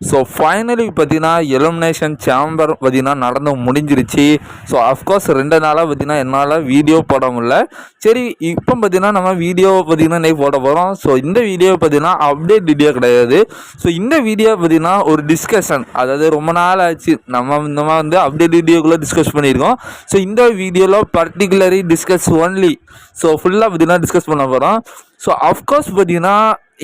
So finally பார்த்தீங்கன்னா elimination chamber பார்த்தீங்கன்னா நடந்து முடிஞ்சிருச்சு. ஸோ அஃப்கோர்ஸ் ரெண்டு நாளாக பார்த்தீங்கன்னா என்னால் வீடியோ போட முடியல. சரி இப்போ பார்த்தீங்கன்னா நம்ம வீடியோ பார்த்தீங்கன்னா இன்றைக்கி போட போகிறோம் ஸோ இந்த வீடியோ பார்த்தீங்கன்னா அப்டேட் வீடியோ கிடையாது. ஸோ இந்த வீடியோ பார்த்தீங்கன்னா ஒரு டிஸ்கஷன் அதாவது ரொம்ப நாள் ஆச்சு. நம்ம இந்த மாதிரி வந்து அப்டேட் வீடியோக்குள்ளே டிஸ்கஸ் பண்ணியிருக்கோம். ஸோ இந்த வீடியோவில் பர்டிகுலரி டிஸ்கஸ் ஒன்லி ஸோ ஃபுல்லாக பார்த்தீங்கன்னா டிஸ்கஸ் பண்ண போகிறோம் ஸோ அஃப்கோர்ஸ் பார்த்தீங்கன்னா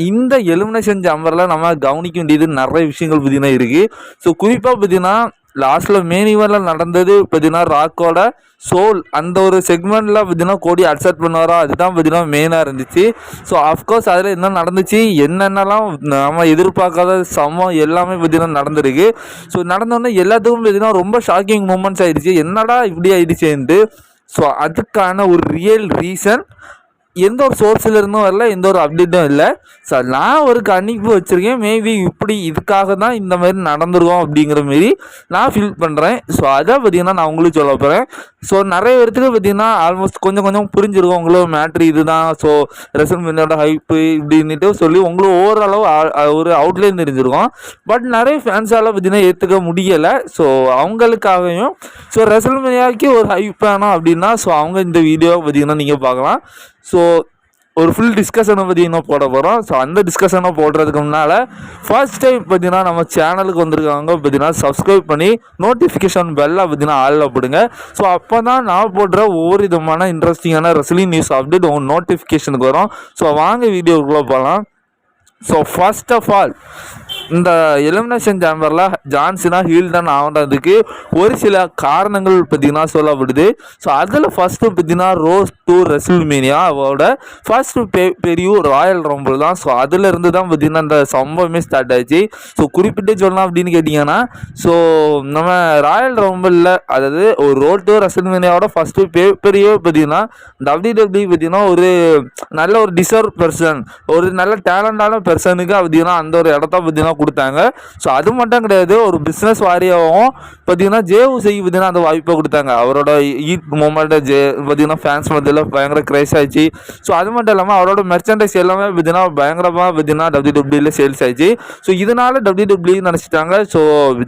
இந்த எலிமினேஷன் ஜாம்பரில் நம்ம கவனிக்க வேண்டியது நிறைய விஷயங்கள் பார்த்தீங்கன்னா இருக்குது ஸோ குறிப்பாக பார்த்தீங்கன்னா லாஸ்ட்டில் மேனிவரில் நடந்தது பார்த்தீங்கன்னா ராக்கோட சோல் அந்த ஒரு செக்மெண்ட்டில் பார்த்தீங்கன்னா கோடி அக்செப்ட் பண்ணுவாரோ? அதுதான் பார்த்தீங்கன்னா மெயினாக இருந்துச்சு. ஸோ அஃப்கோர்ஸ் அதில் என்ன நடந்துச்சு? என்னென்னலாம் நம்ம எதிர்பார்க்காத சமம் எல்லாமே பார்த்தீங்கன்னா நடந்திருக்கு. ஸோ நடந்தோடனே எல்லாத்துக்கும் பார்த்தீங்கன்னா ரொம்ப ஷாக்கிங் மூமெண்ட்ஸ் ஆகிடுச்சி என்னடா இப்படி ஆகிடுச்சேன்ட்டு ஸோ அதுக்கான ஒரு ரியல் ரீசன் எந்த ஒரு சோர்ஸில் இருந்தும் வரல எந்த ஒரு அப்டேட்டும் இல்லை. ஸோ நான் ஒரு கணிப்பு வச்சுருக்கேன். மேபி இப்படி இதுக்காக தான் இந்த மாதிரி நடந்துருக்கோம் அப்படிங்கிற மாரி நான் ஃபீல் பண்ணுறேன் ஸோ அதை பார்த்தீங்கன்னா நான் உங்களுக்கு சொல்ல போகிறேன் ஸோ நிறைய பேர்த்துக்கு பார்த்திங்கன்னா ஆல்மோஸ்ட் கொஞ்சம் கொஞ்சம் புரிஞ்சிருக்கும். உங்களோட மேட்ரு இதுதான். ஸோ ரெசல்மெண்டோட ஹைப்பு இப்படின்ட்டு சொல்லி உங்களுக்கு ஓரளவு ஒரு அவுட்லைன் தெரிஞ்சிருக்கும். பட் நிறைய ஃபேன்ஸால் பார்த்தீங்கன்னா ஏற்றுக்க முடியலை. ஸோ அவங்களுக்காகவும் ஸோ ரெசல்மெனியாவுக்கு ஒரு ஹைப் வேணும் அப்படின்னா ஸோ அவங்க இந்த வீடியோவை பார்த்தீங்கன்னா நீங்கள் பார்க்கலாம். ஸோ ஒரு ஃபுல் டிஸ்கஷனை பற்றி இன்னும் போட போகிறோம் ஸோ அந்த டிஸ்கஷனை போடுறதுக்கு முன்னால் ஃபர்ஸ்ட் டைம் பார்த்தீங்கன்னா நம்ம சேனலுக்கு வந்திருக்காங்க பார்த்தீங்கன்னா சப்ஸ்கிரைப் பண்ணி நோட்டிஃபிகேஷன் பெல்லை பார்த்தீங்கன்னா ஆளில் போடுங்க. ஸோ அப்போ தான் நான் போடுற ஒவ்வொரு விதமான இன்ட்ரெஸ்டிங்கான ரெஸ்லிங் நியூஸ் அப்டேட் உங்கள் நோட்டிஃபிகேஷனுக்கு வரும். ஸோ வாங்க வீடியோக்குள்ளே போகலாம் ஸோ ஃபர்ஸ்ட் ஆஃப் ஆல் இந்த எலிமினேஷன் சேம்பரில் ஜான்சினா ஹீல்டன் ஆகிறதுக்கு ஒரு சில காரணங்கள் பார்த்தீங்கன்னா சொல்லப்படுது ஸோ அதில் ஃபஸ்ட்டு பார்த்தீங்கன்னா ரோஸ் டூ ரெசில்மேனியா அவரோட ஃபஸ்ட்டு பெ பெரிய ராயல் ரம்பிள் தான். ஸோ அதிலிருந்து தான் பார்த்தீங்கன்னா இந்த சம்பவமே ஸ்டார்ட் ஆச்சு. ஸோ குறிப்பிட்டு சொல்லலாம் அப்படின்னு கேட்டிங்கன்னா ஸோ நம்ம ராயல் ரம்பிளில் அதாவது ஒரு ரோல் டூ ரெசில்மேனியாவோட ஃபஸ்ட்டு பெ பெரிய பார்த்தீங்கன்னா டபிள்யூ டபிள்யூ பார்த்தீங்கன்னா ஒரு நல்ல ஒரு டிசர்வ் பர்சன் ஒரு நல்ல டேலண்டான பர்சனுக்கு பார்த்தீங்கன்னா அந்த ஒரு இடத்த பார்த்தீங்கன்னா கொடுத்தாங்க. ஸோ அது மட்டும் கிடையாது ஒரு பிஸ்னஸ் வாரியாகவும் பார்த்தீங்கன்னா ஜேவுசைக்கு பார்த்தீங்கன்னா அந்த வாய்ப்பை கொடுத்தாங்க. அவரோட ஈட் மூமெண்ட்டை ஜே பார்த்தீங்கன்னா ஃபேன்ஸ் மத்தியில் பயங்கர கிரேஸ் ஆயிடுச்சு. ஸோ அது மட்டும் இல்லாமல் அவரோட மெர்ச்சன்டைஸ் எல்லாமே பார்த்தீங்கன்னா பயங்கரமாக பார்த்தீங்கன்னா டபிள்யூ டபிள்யூல சேல்ஸ் ஆயிடுச்சு. ஸோ இதனால டபிள்யூ டபிள்யூ நினச்சிட்டாங்க. ஸோ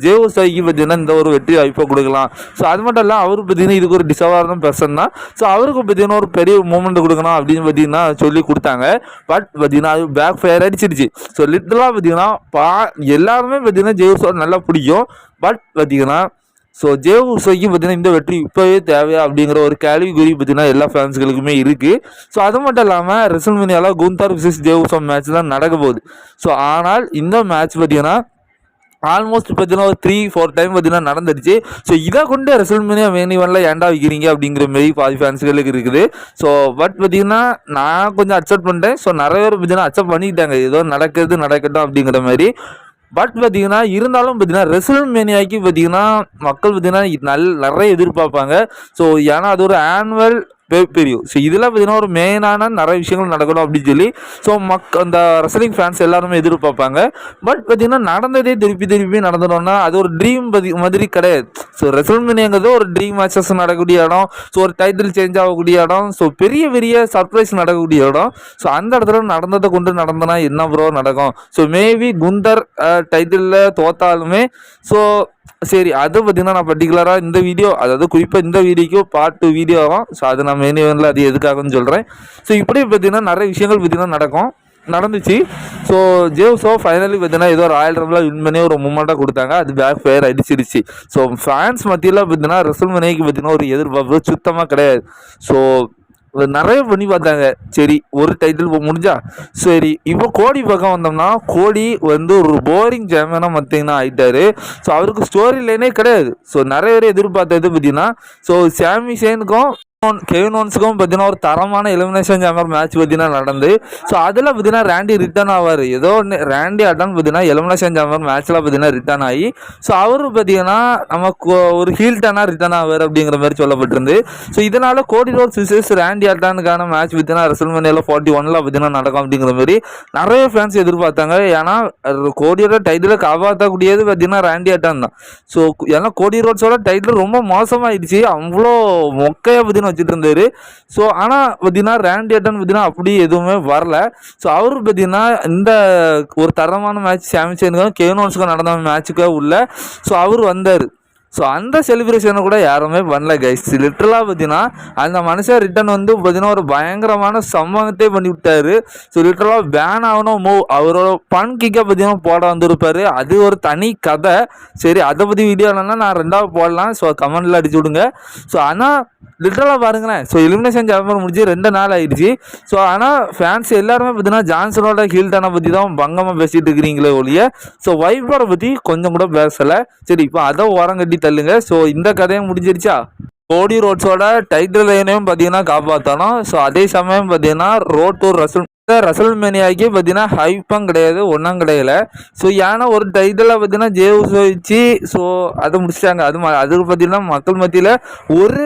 ஜேவுசைக்கு பார்த்தீங்கன்னா இந்த ஒரு வெற்றி வாய்ப்பை கொடுக்கலாம். ஸோ அது மட்டும் இல்லாமல் அவரு பார்த்தீங்கன்னா இதுக்கு ஒரு டிசர்வான பர்சன் தான். ஸோ அவருக்கு பார்த்தீங்கன்னா ஒரு பெரிய மூமெண்ட் கொடுக்கணும் அப்படின்னு பார்த்தீங்கன்னா சொல்லி கொடுத்தாங்க. பட் பார்த்தீங்கன்னா அது பேக் ஃபயர் அடிச்சிருச்சு ஸோ லிட்டலாக பார்த்தீங்கன்னா பா எல்லாருமே பார்த்தீங்கன்னா ஜெய்சோட நல்லா பிடிக்கும். பட் பார்த்தீங்கன்னா ஸோ ஜேவ் உசைக்கு பார்த்தீங்கன்னா இந்த வெற்றி இப்போவே தேவையா அப்படிங்கிற ஒரு கேள்விக்குறி பார்த்தீங்கன்னா எல்லா ஃபேன்ஸ்களுக்குமே இருக்குது ஸோ அது மட்டும் இல்லாமல் ரெசல்மேனியாவில் குந்தார் விசஸ் ஜேவ் மேட்ச் தான் நடக்க போகுது. ஸோ ஆனால் இந்த மேட்ச் பார்த்தீங்கன்னா ஆல்மோஸ்ட் பார்த்தீங்கன்னா ஒரு த்ரீ ஃபோர் டைம் பார்த்தீங்கன்னா நடந்துருச்சு ஸோ இதை கொண்டு ரெசல்மேனியா வேணிவன்ல ஏன்டா வைக்கிறீங்க அப்படிங்கிற மாரி பாதி ஃபேன்ஸ்களுக்கு இருக்குது. ஸோ பட் பார்த்தீங்கன்னா நான் கொஞ்சம் அக்செப்ட் பண்ணிட்டேன். ஸோ நிறைய பேர் பார்த்தீங்கன்னா அக்செப்ட் பண்ணிக்கிட்டாங்க. ஏதோ நடக்கிறது நடக்கட்டும் அப்படிங்கிற மாதிரி. பட் பார்த்தீங்கன்னா இருந்தாலும் பார்த்தீங்கன்னா ரெசல் மேனியாக்கி பார்த்தீங்கன்னா மக்கள் பார்த்தீங்கன்னா நல் நிறைய எதிர்பார்ப்பாங்க. ஸோ ஏன்னா அது ஒரு ஆனுவல் பெரிய ஸோ இதெல்லாம் பார்த்தீங்கன்னா ஒரு மெயினான நிறைய விஷயங்கள் நடக்கணும் அப்படின்னு சொல்லி ஸோ மக் அந்த ரெஸ்லிங் ஃபேன்ஸ் எல்லாருமே எதிர்பார்ப்பாங்க. பட் பார்த்தீங்கன்னா நடந்ததே திருப்பி திருப்பி நடந்தணும்னா அது ஒரு ட்ரீம் பதி மாதிரி கிடையாது. ஸோ ரெசல்மேனியாங்கிறது ஒரு ட்ரீம் மேட்சஸ் நடக்கக்கூடிய இடம். ஸோ ஒரு டைட்டில் சேஞ்ச் ஆகக்கூடிய இடம். ஸோ பெரிய பெரிய சர்ப்ரைஸ் நடக்கக்கூடிய இடம். ஸோ அந்த இடத்துல நடந்ததை கொண்டு நடந்தனா என்ன ப்ரோ நடக்கும்? ஸோ மேபி குந்தர் டைட்டிலில் தோத்தாலுமே ஸோ சரி அது பார்த்தீங்கன்னா நான் பர்டிகுலராக இந்த வீடியோ அதாவது குறிப்பாக இந்த வீடியோக்கு பார்ட் டூ வீடியோ ஆகும். ஸோ அது நான் மெயின் இவனில் அது எதுக்காகன்னு சொல்கிறேன் ஸோ இப்படி பார்த்தீங்கன்னா நிறைய விஷயங்கள் பார்த்தீங்கன்னா நடக்கும். நடந்துச்சு. ஸோ ஜேவ்ஸோ ஃபைனலி பார்த்தீங்கன்னா ஏதோ ராயல் ரம்பில் வின் பண்ணி ஒரு மூமெண்ட்டாக கொடுத்தாங்க. அது பேக் ஃபயர் அடிச்சிருச்சு. ஸோ ஃபேன்ஸ் மத்தியில் பார்த்தீங்கன்னா ரெசல் மனைக்கு பார்த்தீங்கன்னா ஒரு எதிர்பார்ப்பு சுத்தமாக கிடையாது. ஸோ நிறைய பண்ணி பார்த்தாங்க. சரி ஒரு டைட்டில் முடிஞ்சா? சரி இப்போ கோடி பக்கம் வந்தோம்னா கோடி வந்து ஒரு போரிங் சாம்பியனாக பார்த்தீங்கன்னா ஆகிட்டாரு ஸோ அவருக்கு ஸ்டோரி லைனே கிடையாது. ஸோ நிறைய பேர் எதிர்பார்த்தது பார்த்தீங்கன்னா ஸோ சாமி சேனுக்கும் கெவினோன்ஸுக்கும் பார்த்தீங்கன்னா ஒரு தரமான எலிமினேஷன் சேம்பர் மேட்ச் பார்த்தீங்கன்னா நடந்து. ஸோ அதில் பார்த்தீங்கன்னா ரேண்டி ரிட்டர்ன் ஆவார். ஏதோ ஒன்று ரேண்டி அட்டன் பார்த்தீங்கன்னா எலிமினேஷன் சேம்பர் மேட்ச்சில் பார்த்தீங்கன்னா ரிட்டர்ன் ஆகி ஸோ அவர் பார்த்தீங்கன்னா நம்ம கோ- ஒரு ஹீல் ரிட்டர்ன் ஆவார் அப்படிங்கிற மாதிரி சொல்லப்பட்டிருந்து. ஸோ இதனால் கோடி ரோட் சிசஸ் ரேண்டி அட்டானுக்கான மேட்ச் பார்த்தீங்கன்னா ரெசல்மேனியில் ஃபார்ட்டி ஒனில் பார்த்தீங்கன்னா நடக்கும் அப்படிங்கிற மாதிரி நிறைய ஃபேன்ஸ் எதிர்பார்த்தாங்க. ஏன்னா அது கோடியோட டைட்டிலை காப்பாற்றக்கூடியது பார்த்தீங்கன்னா ரேண்டி அட்டான் தான் ஸோ ஏன்னா கோடி ரோட்ஸோட டைட்டில் ரொம்ப மோசமாயிடுச்சு. அவ்வளோ மொக்கையாக பார்த்தீங்கன்னா வச்சுட்டு இருந்தார். ஸோ ஆனால் பார்த்தீங்கன்னா ரேண்டியட்டன் பார்த்தீங்கன்னா அப்படி எதுவுமே வரல. ஸோ அவர் பார்த்தீங்கன்னா இந்த ஒரு தரமான மேட்ச் சாம்பியனுக்கும் கேனோன்ஸுக்கும் நடந்த மேட்சுக்கே உள்ள ஸோ அவர் வந்தார். ஸோ அந்த செலிப்ரேஷனை கூட யாருமே பண்ணல கைஸ் லிட்டரலாக பார்த்தீங்கன்னா அந்த மனுஷன் ரிட்டன் வந்து பார்த்தீங்கன்னா ஒரு பயங்கரமான சம்பவத்தை பண்ணி விட்டாரு. ஸோ லிட்டரலாக பேன் ஆகணும் மூவ் அவரோட பன் கிக்கை பார்த்தீங்கன்னா போட வந்திருப்பாரு. அது ஒரு தனி கதை. சரி அதை பற்றி வீடியோ இல்லைன்னா நான் ரெண்டாவது போடலாம். ஸோ கமெண்டில் அடிச்சு விடுங்க. ஸோ ஆனால் லிட்டரலாக பாருங்களேன். ஸோ எலிமினேஷன் சாம்பர் முடிஞ்சு ரெண்டு நாள் ஆயிடுச்சு. ஸோ ஆனால் ஃபேன்ஸ் எல்லாருமே பார்த்தீங்கன்னா ஜான்சனோட ஹீல்டனை பற்றி தான் பங்கமாக பேசிகிட்டு இருக்கிறீங்களே ஒழிய. ஸோ வைப்பரை பற்றி கொஞ்சம் கூட பேசலை. சரி இப்போ அதை ஓரம் கட்டி தள்ளுங்க. ஸோ இந்த கதையும் முடிஞ்சிருச்சா? கோடி ரோட்ஸோட டைட்டில் லைனையும் பார்த்தீங்கன்னா காப்பாற்றணும் ஸோ அதே சமயம் பார்த்தீங்கன்னா ரோட் டூர் ரசூல் ரசல் மேனியாக்கி பார்த்தீங்கன்னா ஹைப்பும் கிடையாது ஒன்றும் கிடையல. ஸோ ஏன்னா ஒரு டைட்டில் பார்த்தீங்கன்னா ஜேவுஸ் வச்சு ஸோ அதை முடிச்சிட்டாங்க. அது ம- அதுக்கு பார்த்தீங்கன்னா மக்கள் மத்தியில் ஒரு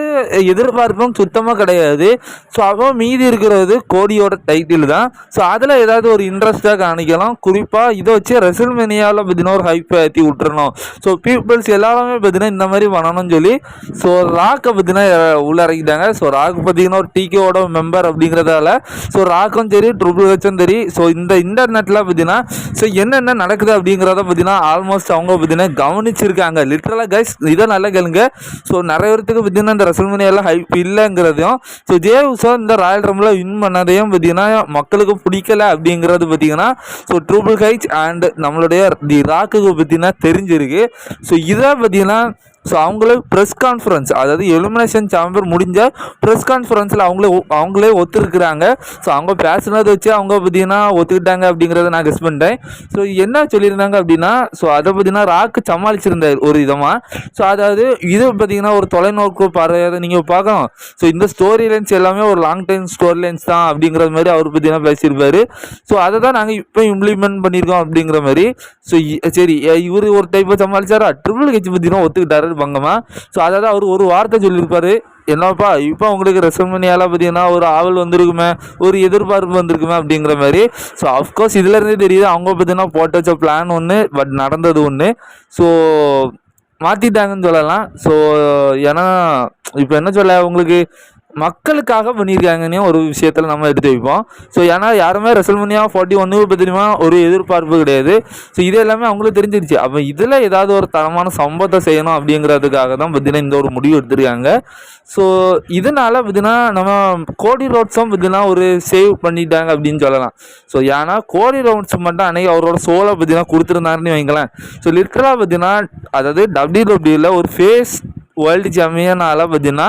எதிர்பார்ப்பும் சுத்தமாக கிடையாது. ஸோ அவன் மீதி இருக்கிறது கோடியோட டைட்டில் தான். ஸோ அதில் ஏதாவது ஒரு இன்ட்ரெஸ்ட்டாக காணிக்கலாம். குறிப்பாக இதை வச்சு ரசல் மேனியாவில் பார்த்தீங்கன்னா ஒரு ஹைப்பை ஏற்றி விட்டுறணும். ஸோ பீப்புள்ஸ் எல்லாருமே பார்த்தீங்கன்னா இந்த மாதிரி பண்ணணும்னு சொல்லி ஸோ ராக்கை பார்த்தீங்கன்னா உள்ள இறக்கிட்டாங்க. ஸோ ராக் பார்த்தீங்கன்னா ஒரு டிகேவோட மெம்பர் அப்படிங்கிறதால ஸோ ராக்கும் சரி ட்ரிபிள் ஹெச்சும் சரி ஸோ இந்த இன்டர்நெட்டில் பார்த்தீங்கன்னா ஸோ என்னென்ன நடக்குது அப்படிங்கிறத பார்த்தீங்கன்னா ஆல்மோஸ்ட் அவங்க பார்த்தீங்கன்னா கவனிச்சிருக்காங்க. லிட்டரலாக கைஸ் இதை நல்லா கேளுங்க. ஸோ நிறைய பேருக்கு பார்த்தீங்கன்னா இந்த ரசல்மனியெல்லாம் ஹைப் இல்லைங்கிறதையும் ஸோ ஜேவுஸோ இந்த ராயல் ரம்பில் வின் பண்ணதையும் பார்த்தீங்கன்னா மக்களுக்கு பிடிக்கல அப்படிங்கிறது பார்த்தீங்கன்னா ஸோ ட்ரூபிள் ஹைச் அண்ட் நம்மளுடைய தி ராக்குக்கு பார்த்தீங்கன்னா தெரிஞ்சிருக்கு. ஸோ இதை பார்த்தீங்கன்னா ஸோ அவங்களே ப்ரெஸ் கான்ஃபரன்ஸ் அதாவது எலிமினேஷன் சாம்பர் முடிஞ்ச ப்ரெஸ் கான்ஃபரன்ஸில் அவங்களே ஒ- அவங்களே ஒத்துருக்குறாங்க. ஸோ அவங்க பேசுனதை வச்சு அவங்க பார்த்தீங்கன்னா ஒத்துக்கிட்டாங்க அப்படிங்கிறத நான் கெஸ் பண்ணிட்டேன் ஸோ என்ன சொல்லியிருந்தாங்க அப்படின்னா ஸோ அதை பார்த்தீங்கன்னா ராக்கு சமாளிச்சிருந்தார் ஒரு விதமாக ஸோ அதாவது இது பார்த்தீங்கன்னா ஒரு தொலைநோக்கு பார்வையாக நீங்கள் பார்க்கணும். ஸோ இந்த ஸ்டோரி லைன்ஸ் எல்லாமே ஒரு லாங் டைம் ஸ்டோரி லைன்ஸ் தான் அப்படிங்கிற மாதிரி அவர் பார்த்தீங்கன்னா பேசியிருப்பார். ஸோ அதை தான் நாங்கள் இப்போ இம்ப்ளிமெண்ட் பண்ணியிருக்கோம் அப்படிங்கிற மாதிரி. ஸோ சரி இவர் ஒரு டைப்பை சமாளிச்சாரா? ட்ரிபிள் கட்சி பார்த்தீங்கன்னா ஒத்துக்கிட்டாரு. பங்கமா? ஸோ அதாவது அவர் ஒரு வார்த்தை சொல்லியிருப்பாரு. என்னப்பா இப்போ உங்களுக்கு ரெசல்மனியால பார்த்தீங்கன்னா ஒரு ஆவல் வந்திருக்குமே ஒரு எதிர்பார்ப்பு வந்திருக்குமே அப்படிங்கிற மாதிரி. ஸோ அஃப்கோர்ஸ் இதுலேருந்தே தெரியுது அவங்க பார்த்தீங்கன்னா போட்டு வச்ச பிளான் ஒன்று பட் நடந்தது ஒன்று ஸோ மாற்றிட்டாங்கன்னு சொல்லலாம். ஸோ ஏன்னா இப்போ என்ன சொல்ல உங்களுக்கு மக்களுக்காக பண்ணியிருக்காங்கன்னு ஒரு விஷயத்தில் நம்ம எடுத்து வைப்போம். ஸோ ஏன்னா யாருமே ரெசல்மனியா ஃபார்ட்டி ஒன்று பற்றியுமா ஒரு எதிர்பார்ப்பு கிடையாது. ஸோ இது எல்லாமே அவங்களுக்கு தெரிஞ்சிருச்சு. அப்போ இதில் ஏதாவது ஒரு தரமான சம்பவத்தை செய்யணும் அப்படிங்கிறதுக்காக தான் பார்த்தீங்கன்னா இந்த ஒரு முடிவு எடுத்திருக்காங்க. ஸோ இதனால பார்த்தீங்கன்னா நம்ம கோடி ரோட்ஸும் பார்த்தீங்கன்னா ஒரு சேவ் பண்ணிட்டாங்க அப்படின்னு சொல்லலாம். ஸோ ஏன்னா கோடி ரோட்ஸ் மட்டும் அன்னைக்கு அவரோட சோலை பார்த்தீங்கன்னா கொடுத்துருந்தாருன்னு வைங்களேன். ஸோ லிட்டரலாக பார்த்தீங்கன்னா அதாவது டபிள்யூடபிள்யூவில் ஒரு ஃபேஸ் வேர்ல்டு சாம்பியனால் பார்த்தீங்கன்னா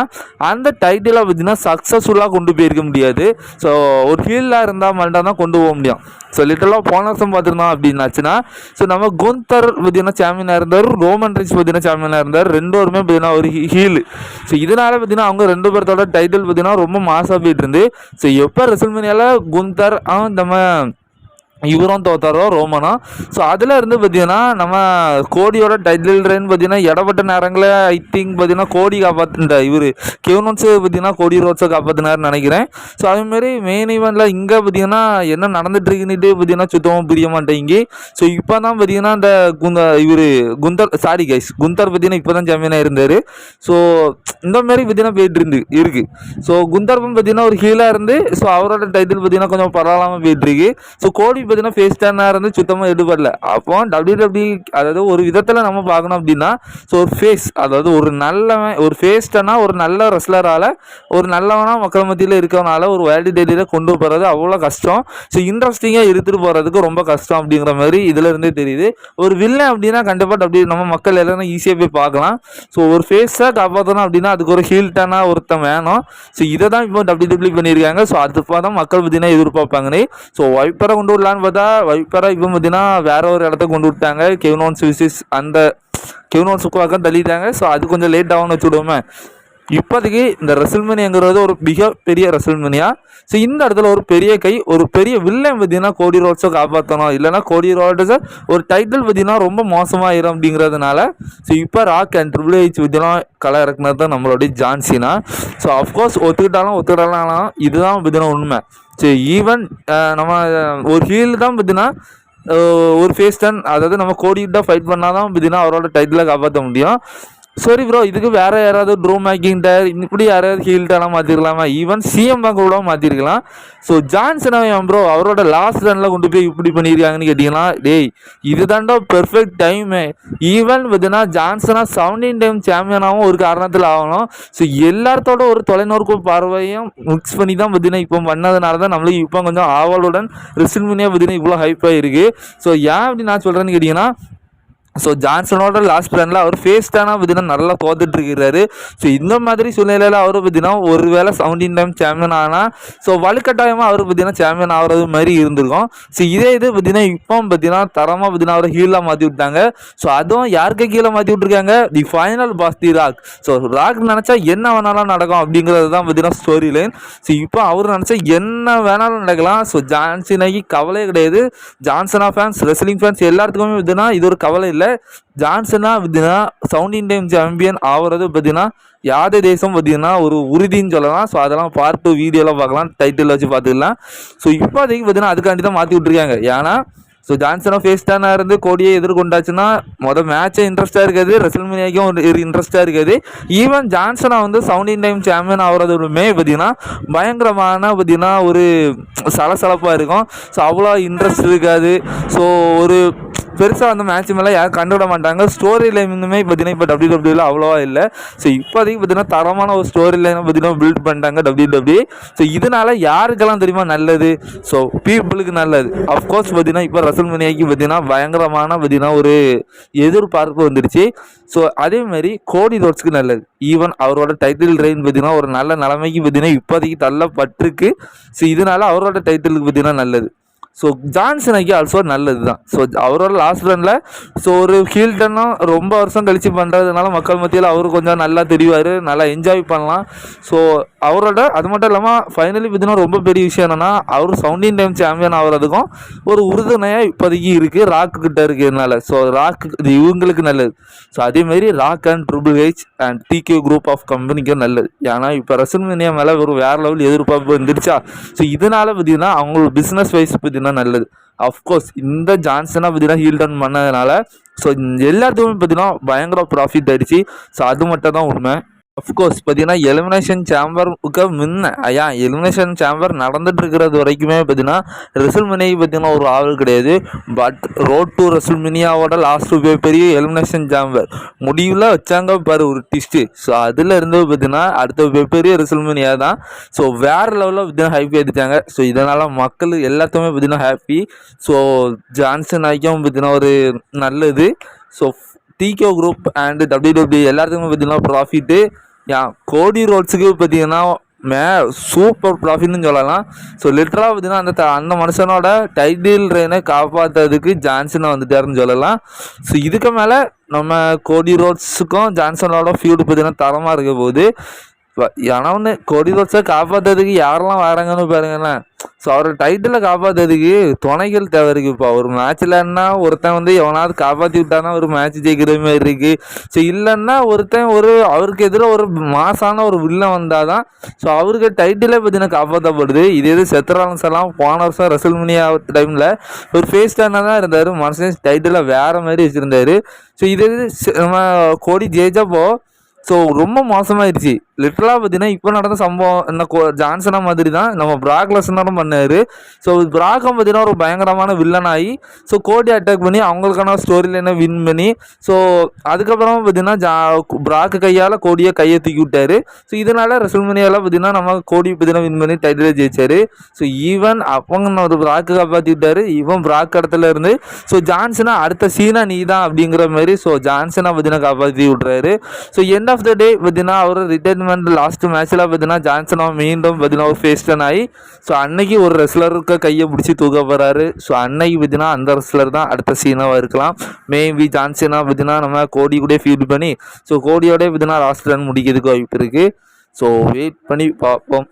அந்த டைட்டிலை பார்த்தீங்கன்னா சக்ஸஸ்ஃபுல்லாக கொண்டு போயிருக்க முடியாது. ஸோ ஒரு ஃபீல்டாக இருந்தால் மட்டும் தான் கொண்டு போக முடியும். ஸோ லிட்டலாக போன வருஷம் பார்த்துருந்தோம் அப்படின்னாச்சுன்னா ஸோ நம்ம குந்தர் பார்த்தீங்கன்னா சாம்பியனாக இருந்தார் ரோமன் ரைஸ் பார்த்தீங்கன்னா சாம்பியனாக இருந்தார். ரெண்டு பார்த்தீங்கன்னா ஒரு ஹீல் ஸோ இதனால் பார்த்தீங்கன்னா அவங்க ரெண்டு பேர்த்தோட டைட்டில் பார்த்தீங்கன்னா ரொம்ப மாசாக போயிட்டு இருந்து ஸோ எப்போ ரெசல்மனியால் குந்தர் நம்ம இவரும் தோத்தாரோ ரோமனோ? ஸோ அதில் இருந்து பார்த்தீங்கன்னா நம்ம கோடியோட டைட்டில் ரெயின் பார்த்தீங்கன்னா இடப்பட்ட நேரங்களில் ஐ திங்க் பார்த்தீங்கன்னா கோடி காப்பாற்று இவர் கெவனோன்ஸு பார்த்தீங்கன்னா கோடி ரோட்ஸை காப்பாற்றினார்னு நினைக்கிறேன். ஸோ அதேமாரி மெயின் ஈவெண்ட்டில் இங்கே பார்த்தீங்கன்னா என்ன நடந்துட்டு இருக்குன்னுட்டு பார்த்தீங்கன்னா சுத்தமாக புரிய மாட்டேங்கி ஸோ இப்போ தான் பார்த்தீங்கன்னா இந்த குந்த இவர் குந்தர் சாரி கைஸ் குந்தர் பார்த்தீங்கன்னா இப்போ தான் ஜாமீனாக இருந்தார் ஸோ இந்த மாதிரி பார்த்தீங்கன்னா போயிட்டு இருந்து இருக்கு. ஸோ குந்தர்பம் பார்த்தீங்கன்னா ஒரு ஹீலாக இருந்து ஸோ அவரோட டைட்டில் பார்த்தீங்கன்னா கொஞ்சம் பரவாயில்லாமல் போயிட்டுருக்கு ஸோ கோடி பார்த்தீங்கன்னா ஃபேஸ் டர்னாக இருந்து சுத்தமாக எடுபடல. அப்போ டபிள்யூ அதாவது ஒரு விதத்தில் நம்ம பார்க்கணும் அப்படின்னா ஸோ ஒரு ஃபேஸ் அதாவது ஒரு நல்லவன் ஒரு ஃபேஸ் டர்னா ஒரு நல்ல ரெஸ்லரால் ஒரு நல்லவனாக மக்கள் மத்தியில் இருக்கவனால ஒரு வேல்டி டைட்டியில் கொண்டு போகிறது அவ்வளோ கஷ்டம். ஸோ இன்ட்ரெஸ்டிங்காக எடுத்துகிட்டு போகிறதுக்கு ரொம்ப கஷ்டம் அப்படிங்கிற மாதிரி இதிலிருந்தே தெரியுது. ஒரு வில்லன் அப்படின்னா கண்டிப்பாக டபிள்யூ நம்ம மக்கள் எல்லாரும் ஈஸியாக போய் பார்க்கலாம். ஸோ ஒரு ஃபேஸாக காப்பாற்றணும் அப்படின்னா அதுக்கு ஒரு ஹீல்டானா ஒருத்தன் வேணும். ஸோ இதை தான் இப்போ டபிள்யூ டபிள்யூ பண்ணியிருக்காங்க. ஸோ அது தான் மக்கள் பார்த்தீங்கன்னா எதிர்பார்ப்பாங்கன்னு. ஸோ வைப்பரை கொண்டு பார்த்தா வைப்பரா இப்போ பார்த்தீங்கன்னா வேற ஒரு இடத்த கொண்டு விட்டாங்க கெவ்னோன்ஸ் விசிஸ் அந்த கெவ்னோன்ஸ் சுக்குவாக்கம் தள்ளிட்டாங்க. ஸோ அது கொஞ்சம் லேட் ஆகும்னு வச்சுடுவோமே இப்போதைக்கு இந்த ரெசல்மனியாங்கிறது ஒரு மிகப்பெரிய ரெசல்மனியா ஸோ இந்த இடத்துல ஒரு பெரிய கை ஒரு பெரிய வில்லன் பார்த்தீங்கன்னா கோடி ரோட்ஸை காப்பாற்றணும் இல்லைன்னா கோடி ரோட்ஸை ஒரு டைட்டில் பார்த்தீங்கன்னா ரொம்ப மோசமாகிடும் அப்படிங்கிறதுனால ஸோ இப்போ ராக் அண்ட் ட்ரிபிள் ஹெச் பார்த்தீங்கன்னா களை இறக்குனது தான் நம்மளுடைய John Cena so of course ஒத்துக்கிட்டாலும் ஒத்துக்கிட்டாலும் இதுதான் பார்த்தீங்கன்னா உண்மை. ஸோ ஈவன் நம்ம ஒரு ஹீல் தான் பார்த்தீங்கன்னா ஒரு ஃபேஸ் டன் அதாவது நம்ம கோடிக்கிட்ட ஃபைட் பண்ணால் தான் பார்த்தீங்கன்னா அவரோட டைட்டிலை காப்பாற்ற முடியும். சரி ப்ரோ இதுக்கு வேற யாராவது ட்ரூ மேக்கிங்டர் இப்படி யாராவது ஹீல்டெல்லாம் மாற்றிருக்கலாமா ஈவன் சிஎம் பேங்க் கூட மாற்றிருக்கலாம் ஸோ ஜான்சன் ப்ரோ அவரோட லாஸ்ட் ரனில் கொண்டு போய் இப்படி பண்ணியிருக்காங்கன்னு கேட்டிங்கன்னா டேய் இதுதான்டா பெர்ஃபெக்ட் டைமு ஈவன் வித்னா ஜான்சனா செவன்டீன் டைம் சாம்பியனாகவும் ஒரு காரணத்தில் ஆகணும். ஸோ எல்லாத்தோட ஒரு தொலைநோக்கு பார்வையும் மிக்ஸ் பண்ணி தான் பார்த்தீங்கன்னா இப்போ பண்ணதுனால தான் நம்மளுக்கு இப்போ கொஞ்சம் ஆவலுடன் ரிசல்மினியாக பார்த்தீங்கன்னா இவ்வளோ ஹைப்பாக இருக்குது ஸோ ஏன் அப்படி நான் சொல்கிறேன்னு கேட்டிங்கன்னா ஸோ ஜான்சனோட லாஸ்ட் ரனில் அவர் ஃபேஸ்டானா பார்த்தீங்கன்னா நல்லா தோத்துட்டு இருக்கிறாரு ஸோ இந்த மாதிரி சூழ்நிலையில் அவர் பார்த்தீங்கன்னா ஒரு வேளை செவன்டீன் டைம் சாம்பியன் ஆனால் ஸோ வலுக்கட்டாயமாக அவர் பார்த்தீங்கன்னா சாம்பியன் ஆகிறது மாதிரி இருந்திருக்கும். ஸோ இதே இது பார்த்தீங்கன்னா இப்போ பார்த்தீங்கன்னா தரமாக பார்த்தீங்கன்னா அவரை ஹீலாக மாற்றி விட்டாங்க. ஸோ அதுவும் யாருக்கு கீழே மாற்றி விட்ருக்காங்க the final boss the rock so rock நினச்சா என்ன வேணாலும் நடக்கும் அப்படிங்கிறது தான் பார்த்தீங்கன்னா ஸ்டோரி லைன் ஸோ இப்போ அவர் நினச்சா என்ன வேணாலும் நடக்கலாம். ஸோ ஜான்சனாகி கவலையே கிடையாது. ஜான்சனா ஃபேன்ஸ் ரெஸ்லிங் ஃபேன்ஸ் எல்லாத்துக்குமே பார்த்தீங்கன்னா இது ஒரு கவலை இல்லை. ஜான்சனா பார்த்தீங்கன்னா சவுண்டிங் டைம் சாம்பியன் ஆகிறது பார்த்தீங்கன்னா யாத தேசம் பார்த்தீங்கன்னா ஒரு உறுதின்னு சொல்லலாம். ஸோ அதெல்லாம் பார்ட் டூ வீடியோலாம் பார்க்கலாம். டைட்டில் வச்சு பார்த்துக்கலாம். ஸோ இப்போதைக்கு பார்த்தீங்கன்னா அதுக்காண்டி தான் மாற்றி விட்ருக்காங்க ஏன்னா ஸோ ஜான்சனோ ஃபேஸ்டானாக இருந்து கோடியை எதிர்கொண்டாச்சுன்னா மொதல் மேட்சே இன்ட்ரெஸ்ட்டாக இருக்காது. ரெசல்மினியாக்கும் ஒரு இன்ட்ரெஸ்ட்டாக இருக்காது. ஈவன் ஜான்சனாக வந்து செவன்டீன் டைம் சாம்பியன் ஆகிறதுமே பார்த்தீங்கன்னா பயங்கரமான பார்த்தீங்கன்னா ஒரு சலசலப்பாக இருக்கும். ஸோ அவ்வளோ இன்ட்ரெஸ்ட் இருக்காது. ஸோ ஒரு பெருசாக அந்த மேட்ச் மேலே யாரும் கண்டுவிட மாட்டாங்க. ஸ்டோரி லைனுமே பார்த்தீங்கன்னா இப்போ டபிள்யூ டபிள்யூல அவ்வளோவா இல்லை. ஸோ இப்போதைக்கு பார்த்தீங்கன்னா தரமான ஒரு ஸ்டோரி லைனை பார்த்தீங்கன்னா பில்ட் பண்ணிட்டாங்க டபிள்யூ டபிள்யூ ஸோ இதனால யாருக்கெல்லாம் தெரியுமா நல்லது? ஸோ பீப்புளுக்கு நல்லது. அஃப்கோர்ஸ் பார்த்தீங்கன்னா இப்போ ரசல் மணியாக்கி பார்த்தீங்கன்னா பயங்கரமான பார்த்தீங்கன்னா ஒரு எதிர்பார்ப்பு வந்துடுச்சு ஸோ அதேமாதிரி கோடி ரோட்ஸ்க்கு நல்லது. ஈவன் அவரோட டைட்டில் ரெயின் பார்த்தீங்கன்னா ஒரு நல்ல நிலைமைக்கு பார்த்தீங்கன்னா இப்போதைக்கு தள்ளப்பட்டிருக்கு. ஸோ இதனால அவரோட டைட்டிலுக்கு பார்த்தீங்கன்னா நல்லது. ஸோ ஜான்சனுக்கு ஆல்சோ நல்லது தான் ஸோ அவரோட லாஸ்ட் ரனில் ஸோ ஒரு ஹீல்டனும் ரொம்ப வருஷம் கழித்து பண்ணுறதுனால மக்கள் மத்தியில் அவர் கொஞ்சம் நல்லா தெரிவார் நல்லா என்ஜாய் பண்ணலாம். ஸோ அவரோட அது மட்டும் இல்லாமல் ஃபைனலி பார்த்தீங்கன்னா ரொம்ப பெரிய விஷயம் என்னென்னா அவர் சவுண்டிங் டைம் சாம்பியன் ஆகிறதுக்கும் ஒரு உறுதுணையாக இப்போதைக்கு இருக்குது ராக்கு கிட்ட இருக்கிறதுனால ஸோ ராக் இது இவங்களுக்கு நல்லது. ஸோ அதேமாரி rock and triple H and TKO group of கம்பெனிக்கும் நல்லது. ஏன்னா இப்போ ரசல்மேனியா மேலே ஒரு வேறு லெவல் எதிர்பார்ப்பு வந்துருச்சா ஸோ இதனால் பார்த்தீங்கன்னா அவங்களோட பிஸ்னஸ் வைஸ் பார்த்தீங்கன்னா நல்லது. அஃப்கோர்ஸ் இந்த ஜான்சனாக பார்த்தீங்கன்னா ஹீல் டவுன் பண்ணதுனால ஸோ எல்லாத்துக்குமே பார்த்தீங்கன்னா பயங்கர ப்ராஃபிட் ஆயிடுச்சு. ஸோ அது மட்டும் தான் உண்மை. அஃப்கோர்ஸ் பார்த்தீங்கன்னா எலிமினேஷன் சேம்பருக்கு முன்ன ஐயா எலிமினேஷன் சேம்பர் நடந்துட்டு இருக்கிறது வரைக்குமே பார்த்தீங்கன்னா ரெசல்மினி பார்த்தீங்கன்னா ஒரு ஆவல் கிடையாது. பட் ரோட் டு ரெசல்மினியாவோட லாஸ்ட் பெரிய எலிமினேஷன் சேம்பர் முடிவில் வச்சாங்க பாரு ஒரு டிஸ்ட்டு ஸோ அதில் இருந்து பார்த்தீங்கன்னா அடுத்த பெரிய ரெசல்மினியா தான். ஸோ வேறு லெவலில் பார்த்தீங்கன்னா ஹாப்பி ஆகிட்டாங்க ஸோ இதனால் மக்கள் எல்லாத்துக்குமே பார்த்தீங்கன்னா ஹாப்பி ஸோ ஜான்சன் ஆகியும் பார்த்தீங்கன்னா ஒரு நல்லது. So TKO group and W W எல்லாத்துக்குமே பார்த்தீங்கன்னா ப்ராஃபிட்டு ஏன் கோடி ரோட்ஸுக்கு பார்த்தீங்கன்னா மே சூப்பர் ப்ராஃபிட்னு சொல்லலாம். ஸோ லிட்டராக பார்த்தீங்கன்னா அந்த த- அந்த மனுஷனோட டைட்டில் ரெயினை காப்பாற்றுறதுக்கு ஜான்சனை வந்துட்டாருன்னு சொல்லலாம். ஸோ இதுக்கு மேலே நம்ம கோடி ரோட்ஸுக்கும் ஜான்சனோட ஃபியூடு பார்த்தீங்கன்னா தரமாக இருக்க போகுது. ஏன்னா ஒன்று கொடி தோசை காப்பாற்றுறதுக்கு யாரெல்லாம் வராங்கன்னு பாருங்களேன் ஸோ அவர் டைட்டிலை காப்பாற்றுறதுக்கு துணைகள் தேவை இருக்குது இப்போ ஒரு மேட்ச்லன்னா ஒருத்தன் வந்து எவனாவது காப்பாற்றி விட்டானா ஒரு மேட்ச் ஜெயிக்கிற மாதிரி இருக்குது ஸோ இல்லைன்னா ஒருத்தன் ஒரு அவருக்கு எதிராக ஒரு மாசான ஒரு வில்லன் வந்தால் தான் ஸோ அவருக்கு டைட்டிலே பார்த்தீங்கன்னா காப்பாற்றப்படுது இதே இது செத்ராலன்ஸ் எல்லாம் போன வருஷம் ரெசல்மனியா டைமில் ஒரு ஃபேஸ் டேனாக தான் இருந்தார் மனுஷன் டைட்டிலை வேறு மாதிரி வச்சுருந்தாரு ஸோ இது நம்ம கோடி ஜெயிச்சப்போ ஸோ ரொம்ப மோசமாயிருச்சு. லிட்டரலாக பார்த்தீங்கன்னா இப்போ நடந்த சம்பவம் என்ன கோ ஜான்சனா மாதிரி தான் நம்ம பிராக் லெசனரும் பண்ணார். ஸோ பிராகம் பார்த்தீங்கன்னா ஒரு பயங்கரமான வில்லன் ஆகி ஸோ கோடி அட்டாக் பண்ணி அவங்களுக்கான ஸ்டோரி லைனை வின் பண்ணி ஸோ அதுக்கப்புறமா பார்த்தீங்கன்னா ஜா பிராக்கு கையால் கோடியை கையை தூக்கி விட்டார். ஸோ இதனால் ரெசல்மனியால் பார்த்தீங்கன்னா நம்ம கோடி பார்த்தீங்கன்னா வின் பண்ணி டைட்டிலே ஜெயிச்சாரு. ஸோ ஈவன் அவங்க ஒரு பிராக்கு காப்பாற்றி விட்டார். இவன் பிராக் இடத்துல இருந்து. ஸோ ஜான்சனா அடுத்த சீனா நீ தான் அப்படிங்கிற மாதிரி ஸோ ஜான்சனா பார்த்தீங்கன்னா காப்பாற்றி விட்றாரு so end of the day பார்த்தீங்கன்னா அவர் ரிட்டைர்மெண்ட் லாஸ்ட் மேட்ச்சில் பார்த்தீங்கன்னா ஜான்சனா மீண்டும் பார்த்தீங்கன்னா ஒரு ஃபேஸ் டர்ன் ஆகி ஸோ அன்னைக்கு ஒரு ரெஸ்லருக்கு கையை பிடிச்சி தூக்க போகிறாரு ஸோ அன்னைக்கு பார்த்தீங்கன்னா அந்த ரெஸ்லர் தான் அடுத்த சீனாவாக இருக்கலாம். மேபி ஜான்சனா பார்த்தீங்கன்னா நம்ம கோடி கூட ஃபீல் பண்ணி ஸோ கோடியோடய பார்த்தீங்கன்னா லாஸ்ட் ரன் முடிக்கிறதுக்கு வாய்ப்பு இருக்குது ஸோ வெயிட் பண்ணி பார்ப்போம்.